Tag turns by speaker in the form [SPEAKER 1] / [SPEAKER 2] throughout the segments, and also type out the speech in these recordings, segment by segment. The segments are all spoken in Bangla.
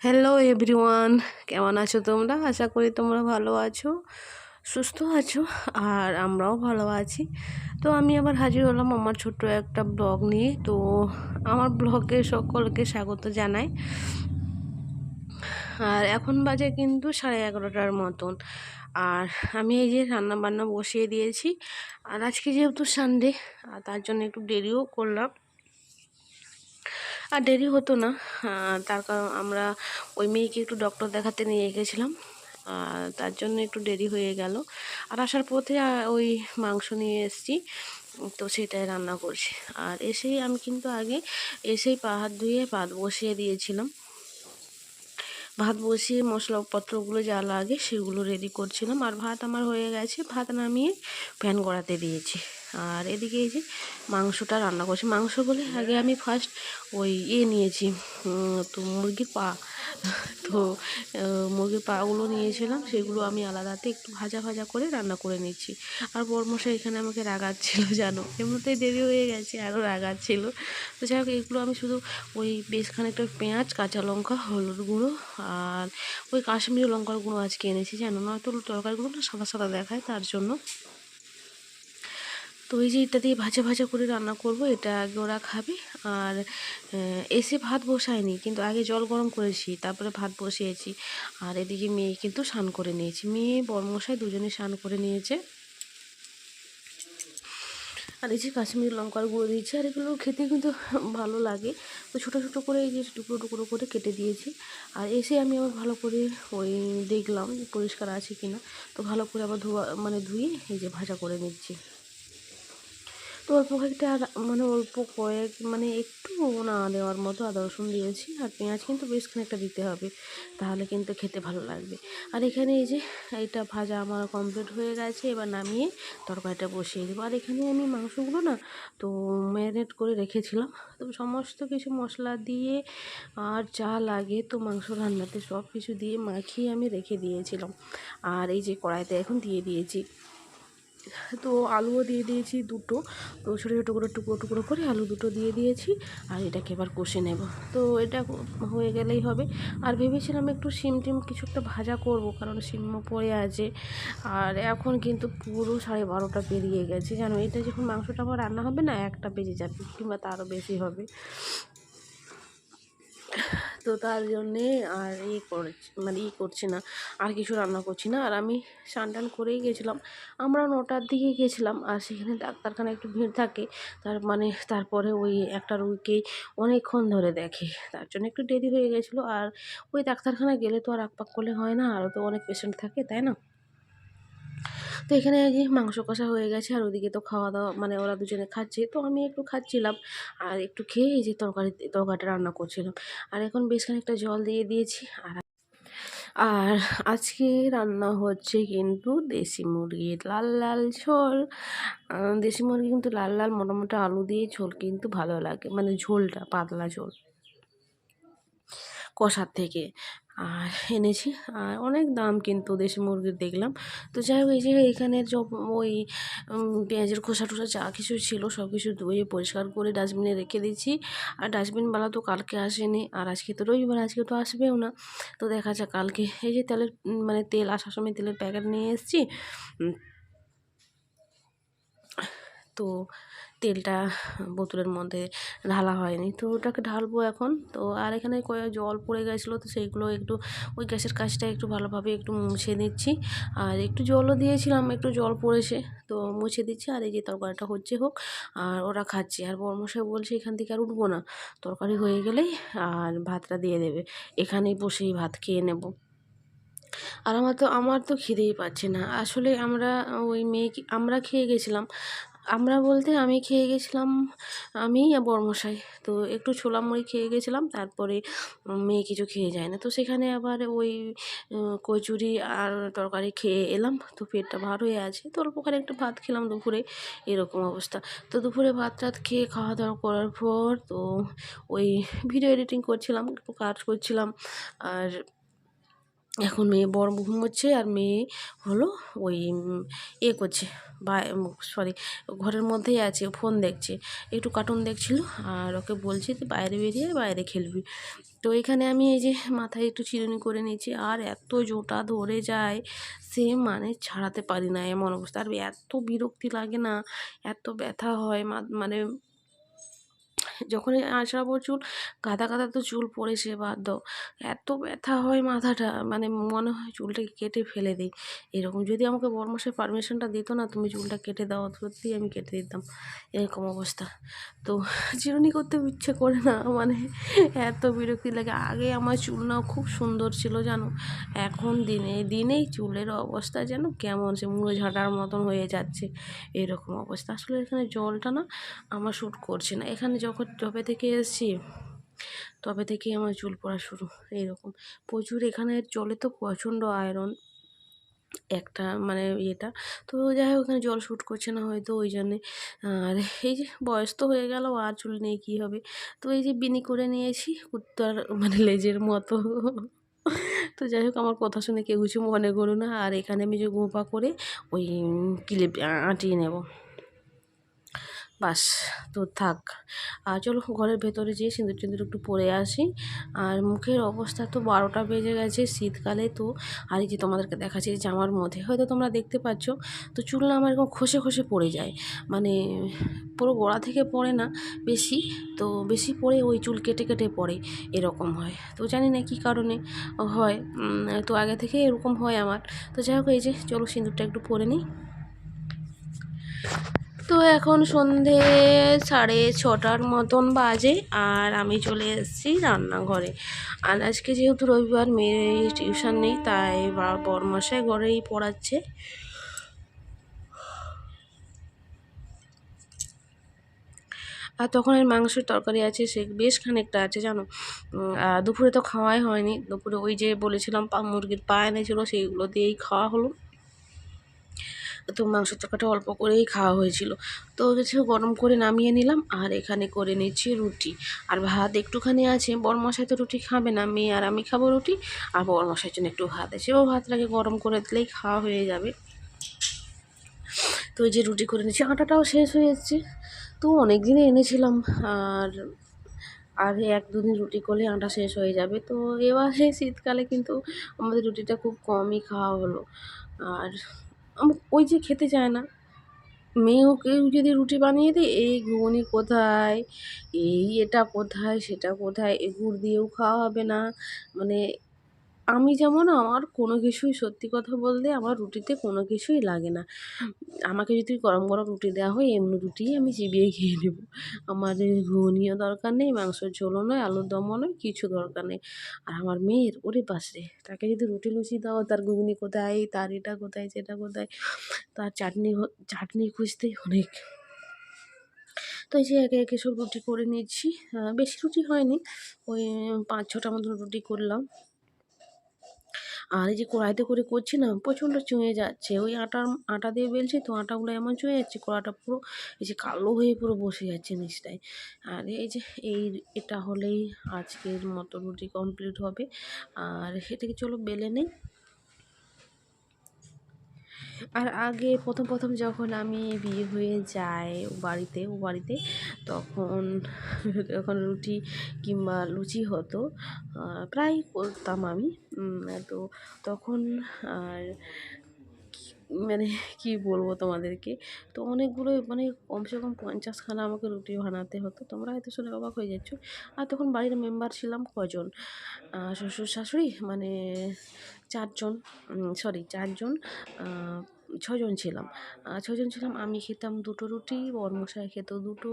[SPEAKER 1] হ্যালো এভরিওয়ান কেমন আছো তোমরা? আশা করি তোমরা ভালো আছো, সুস্থ আছো, আর আমরাও ভালো আছি। তো আমি আবার হাজির হলাম আমার ছোট্ট একটা ব্লগ নিয়ে। তো আমার ব্লগে সকলকে স্বাগত জানাই। আর এখন বাজে কিন্তু সাড়ে এগারোটার মতন। আর আমি এই যে রান্না বান্না বসিয়ে দিয়েছি। আর আজকে যেহেতু সানডে আর তার জন্য একটু দেরিও করলাম। আর দেরি হতো না। তার কারণ আমরা ওই মেয়েকে একটু ডক্টর দেখাতে নিয়ে গেছিলাম। তার জন্য একটু দেরি হয়ে গেল। আর আসার পথে ওই মাংস নিয়ে এসেছি। তো সেটাই রান্না করছি। আর এসেই আমি কিন্তু আগে এসেই পা হাত ধুয়ে ভাত বসিয়ে দিয়েছিলাম। ভাত বসিয়ে মশলাপত্রগুলো যা লাগে সেগুলো রেডি করছিলাম। আর ভাত আমার হয়ে গেছে। ভাত নামিয়ে ফ্যান গড়াতে দিয়েছি। আর এদিকে এই যে মাংসটা রান্না করছি। মাংস বলে আগে আমি ফার্স্ট ওই ইয়ে নিয়েছি তো মুরগির পা, তো মুরগির পাগুলো নিয়েছিলাম, সেগুলো আমি আলাদাতে একটু ভাজা ভাজা করে রান্না করে নিচ্ছি। আর বরমশাই এখানে আমাকে রাগাচ্ছিল, জানো? এমনিতেই দেরি হয়ে গেছে আরও রাগাচ্ছিল। তো যাই হোক, এগুলো আমি শুধু ওই বেশ খানিকটা পেঁয়াজ, কাঁচা লঙ্কা, হলুদ গুঁড়ো আর ওই কাশ্মীরি লঙ্কার গুঁড়ো আজকে এনেছি, জানো? নয়তো তরকারিগুলো না সাদা সাদা দেখায় তার জন্য। তো এই যে এটা দিয়ে ভাজা ভাজা করে রান্না করব, এটা আগে ওরা খাবে। আর এসে ভাত বসায়নি, কিন্তু আগে জল গরম করেছি, তারপরে ভাত বসিয়েছি। আর এদিকে মেয়ে কিন্তু স্নান করে নিয়েছি। মেয়ে, বর্মশাই দুজনে স্নান করে নিয়েছে। আর এই যে কাশ্মীর লঙ্কার গুঁড়ো দিয়েছি, আর এগুলো খেতে কিন্তু ভালো লাগে। তো ছোটো ছোটো করে এই যে টুকরো টুকরো করে কেটে দিয়েছি। আর এসে আমি আবার ভালো করে ওই দেখলাম পরিষ্কার আছে কিনা। তো ভালো করে আবার ধোয়া মানে ধুয়ে এই যে ভাজা করে নিচ্ছি। তো অল্প কয়েকটা মানে অল্প কয়েক মানে একটু না দেওয়ার মতো আদা রসুন দিয়েছি, আর পেঁয়াজ কিন্তু বেশ খানিকটা দিতে হবে, তাহলে কিন্তু খেতে ভালো লাগবে। আর এখানে এই যে, এইটা ভাজা আমার কমপ্লিট হয়ে গেছে, এবার নামিয়ে তরকারিটা বসিয়ে দেবো। আর এখানে আমি মাংসগুলো না, তো ম্যারিনেট করে রেখেছিলাম, তো সমস্ত কিছু মশলা দিয়ে আর যা লাগে, তো মাংস রান্নাতে সব কিছু দিয়ে মাখিয়ে আমি রেখে দিয়েছিলাম। আর এই যে কড়াইতে এখন দিয়ে দিয়েছি। তো আলুও দিয়ে দিয়েছি দুটো। তো ছোটো ছোটো করে টুকরো টুকরো করে আলু দুটো দিয়ে দিয়েছি আর এটাকে এবার কষে নেব। তো এটা হয়ে গেলেই হবে। আর ভেবেছিলাম একটু সিম টিম কিছু একটা ভাজা করব কারণ সিমও পড়ে আছে। আর এখন কিন্তু পুরো সাড়ে বারোটা পেরিয়ে গেছে। জানো, এটা যখন মাংসটা আমার রান্না হবে না, একটা বেজে যাবে কিংবা তারও বেশি হবে। তো তার জন্যে আর ই করছি মানে ই করছি না, আর কিছু রান্না করছি না। আর আমি স্নান টান করেই গেছিলাম। আমরা নটার দিকে গেছিলাম, আর সেখানে ডাক্তারখানা একটু ভিড় থাকে। তার মানে তারপরে ওই একটা রুগীকেই অনেকক্ষণ ধরে দেখে। তার জন্য একটু দেরি হয়ে গেছিল। আর ওই ডাক্তারখানা গেলে তো আর আকপাক করলে হয় না আরও তো অনেক পেশেন্ট থাকে, তাই না? তো এখানে যে মাংস কষা হয়ে গেছে আর ওদিকে তো খাওয়া দাওয়া মানে ওরা দুজনে খাচ্ছে। তো আমি একটু খাচ্ছিলাম আর একটু খেয়ে এই যে তরকারি, তরকারিটা রান্না করছিলাম। আর এখন বেশ খানিকটা জল দিয়ে দিয়েছি আর আর আজকে রান্না হচ্ছে কিন্তু দেশি মুরগির লাল লাল ঝোল। দেশি মুরগি কিন্তু লাল লাল মোটামুটি আলু দিয়ে ঝোল কিন্তু ভালো লাগে মানে ঝোলটা, পাতলা ঝোল। কষার থেকে। আর এনেছি। আর অনেক দাম কিন্তু দেশি মুরগির দেখলাম। তো যাই হোক, এই যে এখানে সব ওই পেঁয়াজের খোসা টোসা যা কিছু ছিল সব কিছু ধুয়ে পরিষ্কার করে ডাস্টবিনে রেখে দিচ্ছি আর ডাস্টবিনওয়ালা তো কালকে আসেনি। আর আজকে তো রবিবার, আজকে তো আসবেও না। তো দেখা যাক কালকে এই যে তেলের মানে তেল আসার সময় তেলের প্যাকেট নিয়ে এসেছি। তো তেলটা বোতলের মধ্যে ঢালা হয়নি। তো ওটাকে ঢালবো এখন। তো আর এখানে কয়েক জল পড়ে গেছিল, তো সেইগুলো একটু ওই গ্যাসের কাজটা একটু ভালোভাবে একটু মুছে দিচ্ছি আর একটু জলও দিয়েছিলাম, একটু জল পড়েছে, তো মুছে দিচ্ছি। আর এই যে তরকারিটা হচ্ছে হোক, আর ওরা খাচ্ছে। আর বর্মশাই বলছে এখান থেকে আর উঠবো না, তরকারি হয়ে গেলেই আর ভাতটা দিয়ে দেবে। এখানেই বসেই ভাত খেয়ে নেব। আর আমার তো আমার তো খিদেই পাচ্ছে না। আসলে আমরা ওই মেয়ে আমরা খেয়ে গেছিলাম আমরা বলতে আমি খেয়ে গেছিলাম, আমি আর বর্মশাই। তো একটু ছোলা মুড়ি খেয়ে গেছিলাম, তারপরে মেয়ে কিছু খেয়ে যায় না। তো সেখানে আবার ওই কচুরি আর তরকারি খেয়ে এলাম। তো পেটটা ভার হয়ে আছে। তো অল্পখানে একটু ভাত খেলাম দুপুরে, এরকম অবস্থা। তো দুপুরে ভাত টাত খেয়ে খাওয়া দাওয়া করার পর তো ওই ভিডিও এডিটিং করছিলাম, একটু কাজ করছিলাম। আর এখন মেয়ে বড় ঘুমোচ্ছে আর মেয়ে হলো ওই এ করছে, বা সরি ঘরের মধ্যেই আছে ফোন দেখছে, একটু কার্টুন দেখছিল আর ওকে বলছে যে বাইরে বেরিয়ে বাইরে খেলবি। তো এখানে আমি এই যে মাথায় একটু চিরুনি করে নিয়েছি, আর এত জোটা ধরে যায়, সে মানে ছাড়াতে পারি না, এমন অবস্থা। আর এত বিরক্তি লাগে না, এত ব্যথা হয় মানে যখনই আঁচড়াবো চুল, গাদা গাদা তো চুল পড়েছে বাদ দাও এত ব্যথা হয় মাথাটা মানে মনে হয় চুলটাকে কেটে ফেলে দিই। এরকম যদি আমাকে বর্মশাই পারমিশনটা দিত না, তুমি চুলটা কেটে দাও সত্যি আমি কেটে দিতাম। এরকম অবস্থা। তো চিরুনি করতে ইচ্ছে করে না মানে এত বিরক্তি লাগে। আগে আমার চুল না খুব সুন্দর ছিল, জানো? এখন দিনে দিনেই চুলের অবস্থা যেন কেমন সে মুড়ো ঝাঁটার মতন হয়ে যাচ্ছে। এরকম অবস্থা। আসলে এখানে জলটা না আমার শ্যুট করছে না। এখানে যখন যবে থেকে এসেছি, তবে থেকেই আমার চুল পড়া শুরু, এইরকম। প্রচুর এখানে জলে তো প্রচণ্ড আয়রন একটা মানে ইয়েটা। তো যাই হোক ওখানে জল শ্যুট করছে না হয়তো, ওই জন্যে, আর এই যে বয়স তো হয়ে গেল, আর চুল নিয়ে কী হবে? তো এই যে বিনি করে নিয়েছি, কুত্তার মানে লেজের মতো। তো যাই হোক, আমার কথা শুনে কেউ কিছু মনে করো না, আর এখানে আমি যে গোপা করে ওই ক্লিপ আঁটিয়ে নেব। বাস তো থাক। আর চলো ঘরের ভেতরে যেয়ে সিঁদুর টিঁদুর একটু পরে আসি। আর মুখের অবস্থা তো বারোটা বেজে গেছে, শীতকালে তো। আর যে তোমাদেরকে দেখাচ্ছি জামার মধ্যে, হয়তো তোমরা দেখতে পাচ্ছ, তো চুল না আমার এরকম খসে খসে পড়ে যায়। মানে পুরো গোড়া থেকে পড়ে না, বেশি। তো বেশি পড়ে ওই চুল কেটে কেটে পড়ে, এরকম হয়। তো জানি না কী কারণে হয়। তো আগে থেকে এরকম হয় আমার। তো যাই হোক, এই যে চলো সিঁদুরটা একটু পরে নিই। তো এখন সন্ধে সাড়ে ছটার মতন বাজে আর আমি চলে এসেছি রান্নাঘরে। আর আজকে যেহেতু রবিবার, মেয়ে টিউশন নেই, তাই বরমশাই ঘরেই পড়াচ্ছে। আর তখন এর মাংসের তরকারি আছে, সে বেশ খানিকটা আছে, জানো? দুপুরে তো খাওয়াই হয়নি। দুপুরে ওই যে বলেছিলাম মুরগির পা এনেছিল, সেইগুলো দিয়েই খাওয়া হলো। তো মাংস তরকারিটা অল্প করেই খাওয়া হয়েছিল। তো হচ্ছে গরম করে নামিয়ে নিলাম আর এখানে করে নিচ্ছি রুটি। আর ভাত একটুখানি আছে, বরমশাই তো রুটি খাবে না, মেয়ে আর আমি খাব রুটি। আর বরমশাইয়ের জন্য একটু ভাত আছে। ও ভাতটাকে গরম করে দিলেই খাওয়া হয়ে যাবে। তো এই যে রুটি করে নিচ্ছি, আটাটাও শেষ হয়ে যাচ্ছে। তো অনেক দিনে এনেছিলাম আর আর এক দুদিন রুটি করলে আটা শেষ হয়ে যাবে। তো এবারে শীতকালে কিন্তু আমাদের রুটিটা খুব কমই খাওয়া হলো। আর ওই যে খেতে চায় না। মেয়েও কেউ যদি রুটি বানিয়ে দিই এই ঘুগনি কোথায়? এই এটা কোথায়, সেটা কোথায়? এ গুড় দিয়েও খাওয়া হবে না। মানে আমি যেমন আমার কোনো কিছুই সত্যি কথা বলতে আমার রুটিতে কোনো কিছুই লাগে না। আমাকে যদি গরম গরম রুটি দেওয়া হয় এমনি রুটিই আমি চিবিয়ে খেয়ে নেব। আমার ঘুগনিও দরকার নেই মাংসের ঝোলও নয় আলুর দমও নয় কিছু দরকার নেই। আর আমার মেয়ের ওরে পাশে তাকে যদি রুটি লুচি দাও তার ঘুগনি কোথায় তার এটা কোথায় সেটা কোথায় তার চাটনি চাটনি খুঁজতেই অনেক। তো এই যে একে একে সব রুটি করে আহ, বেশি রুটি হয়নি ওই পাঁচ ছটা মতন রুটি করলাম। আর এই যে কড়াইতে করে করছি না, প্রচণ্ড চুঁয়ে যাচ্ছে। ওই আটার আটা দিয়ে বেলছি তো আটাগুলো এমন চুঁয়ে যাচ্ছে, কড়াটা পুরো এই যে কালো হয়ে পুরো বসে যাচ্ছে নিচটায়। আর এই যে এই এটা হলেই আজকের মতো রুটি কমপ্লিট হবে। আর এটাকে চলো বেলে নেই। আর আগে প্রথম প্রথম যখন আমি বিয়ে হয়ে যাই বাড়িতে, ও বাড়িতে, তখন যখন রুটি কিংবা লুচি হতো প্রায় করতাম আমি। তো তখন আর মানে কি বলব তোমাদেরকে? তো অনেকগুলো মানে কমসে কম পঞ্চাশখানা আমাকে রুটি বানাতে হতো। তোমরা হয়তো শুনে অবাক হয়ে যাচ্ছ। আর তখন বাড়ির মেম্বার ছিলাম কজন? শ্বশুর শাশুড়ি মানে চারজন সরি চারজন ছজন ছিলাম। ছজন ছিলাম, আমি খেতাম দুটো রুটি, বরমশাই খেত দুটো,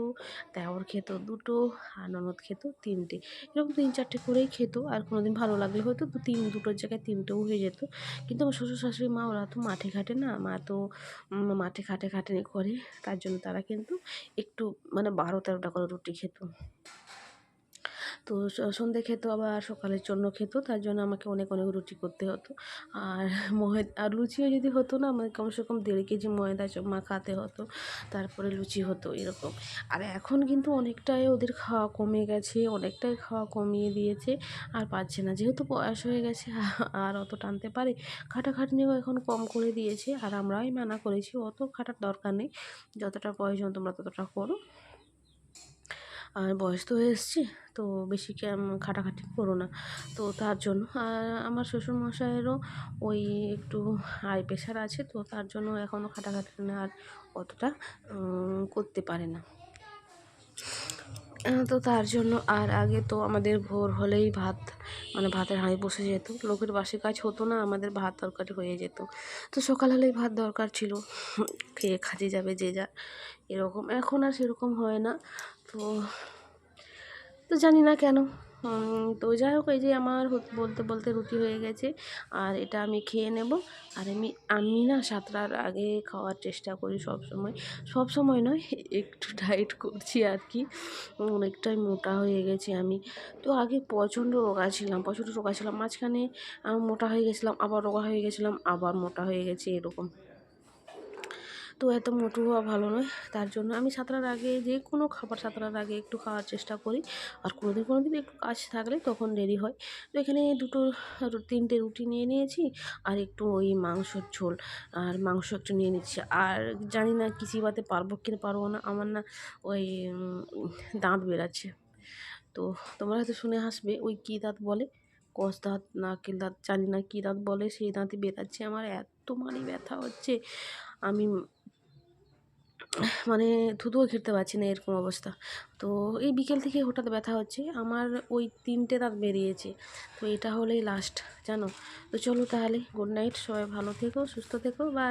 [SPEAKER 1] দেওর খেত দুটো, আর ননদ খেত তিনটে। এরকম তিন চারটে করেই খেত, আর কোনো দিন ভালো লাগলে হয়তো দু তিন, দুটোর জায়গায় তিনটেও হয়ে যেত। কিন্তু আমার শ্বশুর শাশুড়ি মা, ওরা তো মাঠে ঘাটে না, মা তো মাঠে খাটে খাটেনি করে, তার জন্য তারা কিন্তু একটু মানে বারো তেরোটা করে রুটি খেত। তো সন্ধে খেত, আবার সকালের জন্য খেত, তার জন্য আমাকে অনেক অনেক রুটি করতে হতো। আর ময়দা আর লুচিও যদি হতো না, আমাকে কমসে কম দেড় কেজি ময়দা মাখাতে হতো, তারপরে লুচি হতো এরকম। আর এখন কিন্তু অনেকটাই ওদের খাওয়া কমে গেছে, অনেকটাই খাওয়া কমিয়ে দিয়েছে, আর পারছে না। যেহেতু বয়স হয়ে গেছে, আর অত টানতে পারে, খাটাখাটনিও এখন কম করে দিয়েছে, আর আমরাই মানা করেছি, অত খাটার দরকার নেই। যতটা প্রয়োজন তোমরা ততটা করো। আর বয়স তো হয়ে এসছে, তো বেশি খাটাখাটি করো না। তো তার জন্য, আর আমার শ্বশুরমশাইয়েরও ওই একটু হাই প্রেশার আছে, তো তার জন্য এখনও খাটাখাটি না আর অতটা করতে পারে না। তো তার জন্য, আর আগে তো আমাদের ভোর হলেই ভাত মানে ভাতের হাঁড়ি বসে যেত। লোকের বাসে কাজ হতো না, আমাদের ভাত তরকারি হয়ে যেত। তো সকাল হলেই ভাত দরকার ছিল, খেয়ে খাজে যাবে যে যা এরকম। এখন আর সেরকম হয় না। তো তো জানি না কেন। তো যাই হোক, এই যে আমার বলতে বলতে রুটি হয়ে গেছে। আর এটা আমি খেয়ে নেব। আর আমি আমি না সাতটার আগে খাওয়ার চেষ্টা করি সব সময়। সব সময় নয়, একটু ডায়েট করছি আর কি। অনেকটাই মোটা হয়ে গেছি আমি। তো আগে প্রচণ্ড রোগা ছিলাম, প্রচণ্ড রোগা ছিলাম। মাঝখানে মোটা হয়ে গেছিলাম, আবার রোগা হয়ে গেছিলাম, আবার মোটা হয়ে গেছি, এরকম। তো এত মোটু হওয়া ভালো নয়। তার জন্য আমি সাঁতরার আগে যে কোনো খাবার সাঁতরার আগে একটু খাওয়ার চেষ্টা করি। আর কোনো দিন কোনো দিন একটু কাজ থাকলে তখন দেরি হয়। তো এখানে দুটো তিনটে রুটি নিয়ে নিয়েছি আর একটু ওই মাংসর ঝোল। আর মাংস একটু নিয়ে নিচ্ছি। আর জানি না কি চিবাতে পারব কি না পারব না, আমার না ওই দাঁত বেরাচ্ছে তো তোমরা হয়তো শুনে হাসবে, ওই কী দাঁত বলে? কস দাঁত, নাকের দাঁত, জানি না কী দাঁত বলে, সেই দাঁতই বেরাচ্ছে আমার এত মানে ব্যথা হচ্ছে। আমি মানে থুতুও ঘিরতে পারছি না, এরকম অবস্থা। তো এই বিকেল থেকে হঠাৎ ব্যথা হচ্ছে, আমার ওই তিনটে দাঁত বেরিয়েছে। তো এটা হলেই লাস্ট জানো? তো চলো তাহলে গুড নাইট সবাই ভালো থেকো, সুস্থ থেকো বা